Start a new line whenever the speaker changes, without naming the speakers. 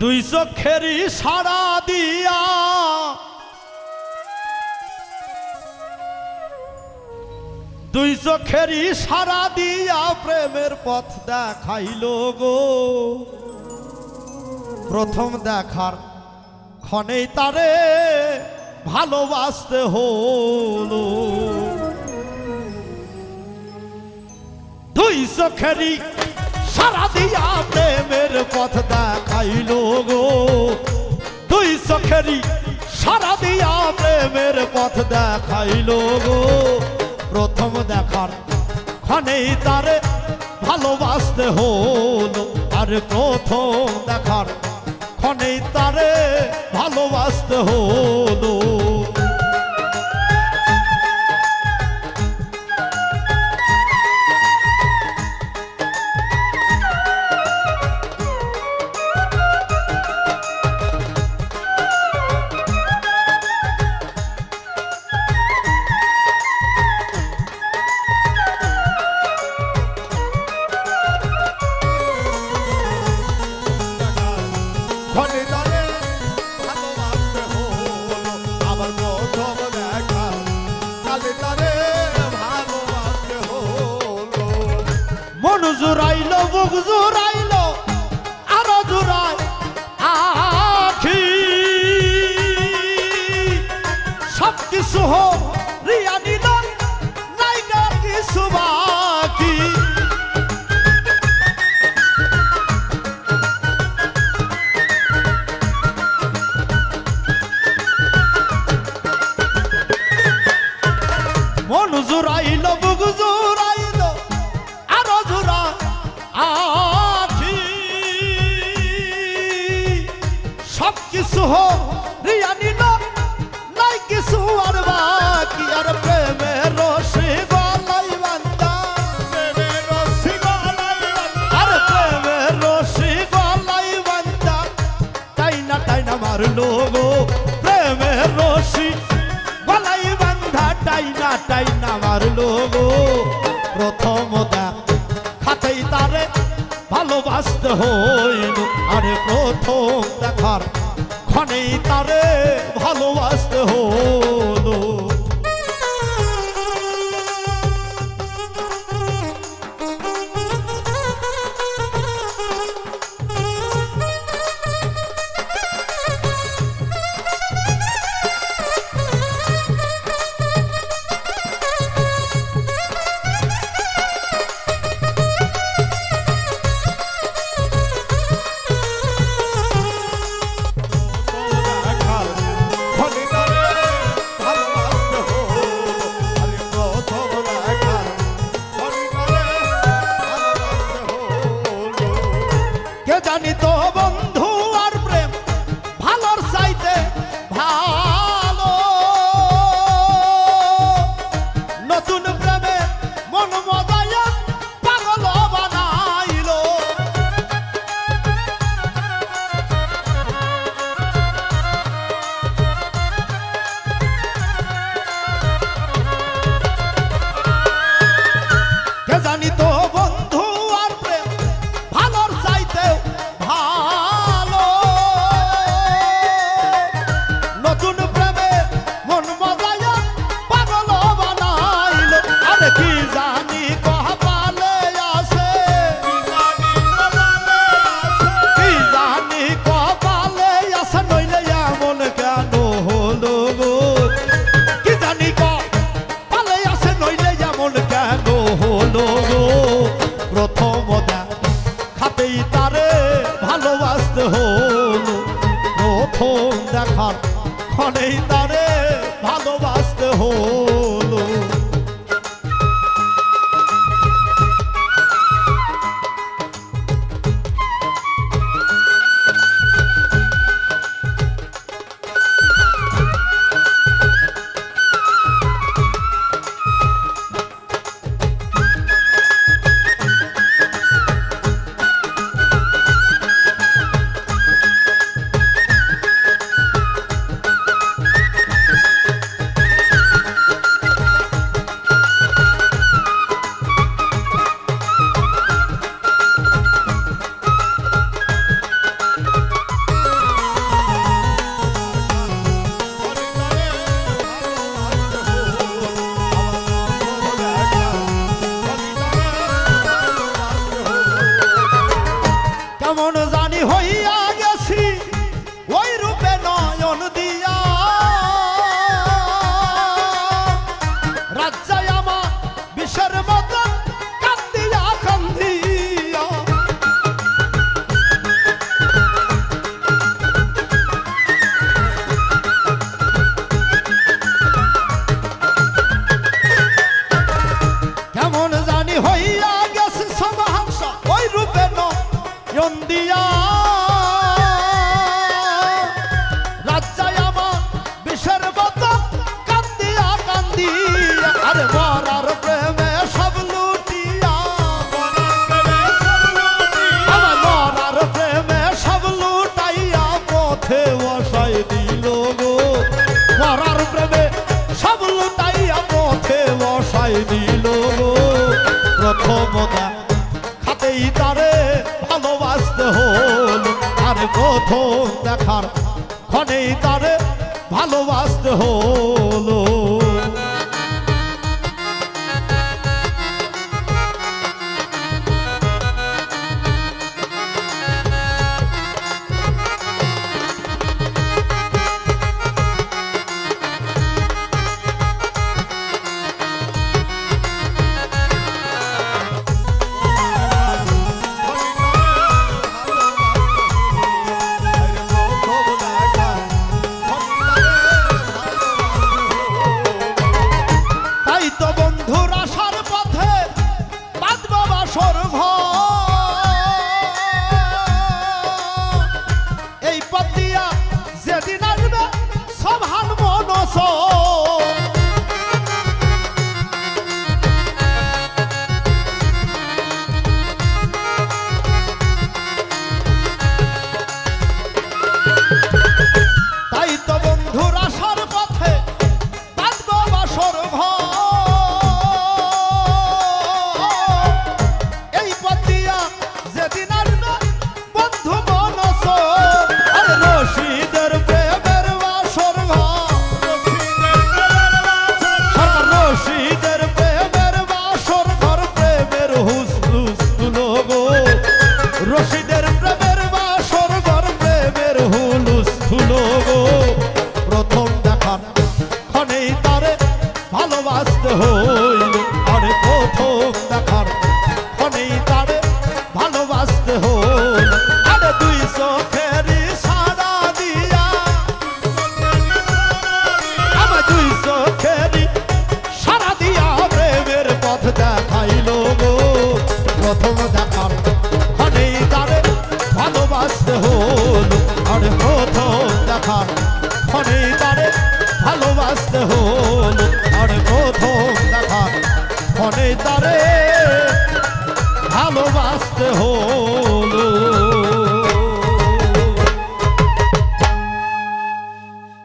দুই চোখেরই সারা দিয়া। দুই চোখেরই সারা দিয়া প্রেমের পথ দেখাইল গো। প্রথম দেখার ক্ষণেই তারে ভালোবাসতে হলো। দুই চোখেরই সারা দিয়া প্রেমের পথ দেখাইল গো। দুই চোখেরই সারা দিয়া প্রেমের পথ দেখাইল গো। প্রথম দেখার ক্ষণেই তারে ভালোবাসতে হলো, আর প্রথম দেখার ক্ষণেই তারে ভালোবাসতে হলো।
প্রথম দেখা। কালে তারে ভালোবাসতে
সব কিছু হোক রিয়া নিল নাইকা কিছু বাকি মন জুড়াইল বুক জুড়াইল আরও জোড়া আখি সব কিছু হোক। না গো, প্রথম দেখ। খাতেই তারে ভালোবাসতে হইল। আরে প্রথম দেখার ক্ষণেই তারে ভালোবাসতে হলো জানি তো প্রথম দেখার ক্ষণেই তারে ভালোবাসতে হলো নিল প্রথমতা খাতেই তারে ভালোবাসতে হল আর প্রথম দেখার ক্ষণেই তারে ভালোবাসতে হলো। 走 ক্ষণে তারে ভালোবাসতে হল। আর প্রথম দেখা ক্ষণে তারে ভালোবাসতে হলো।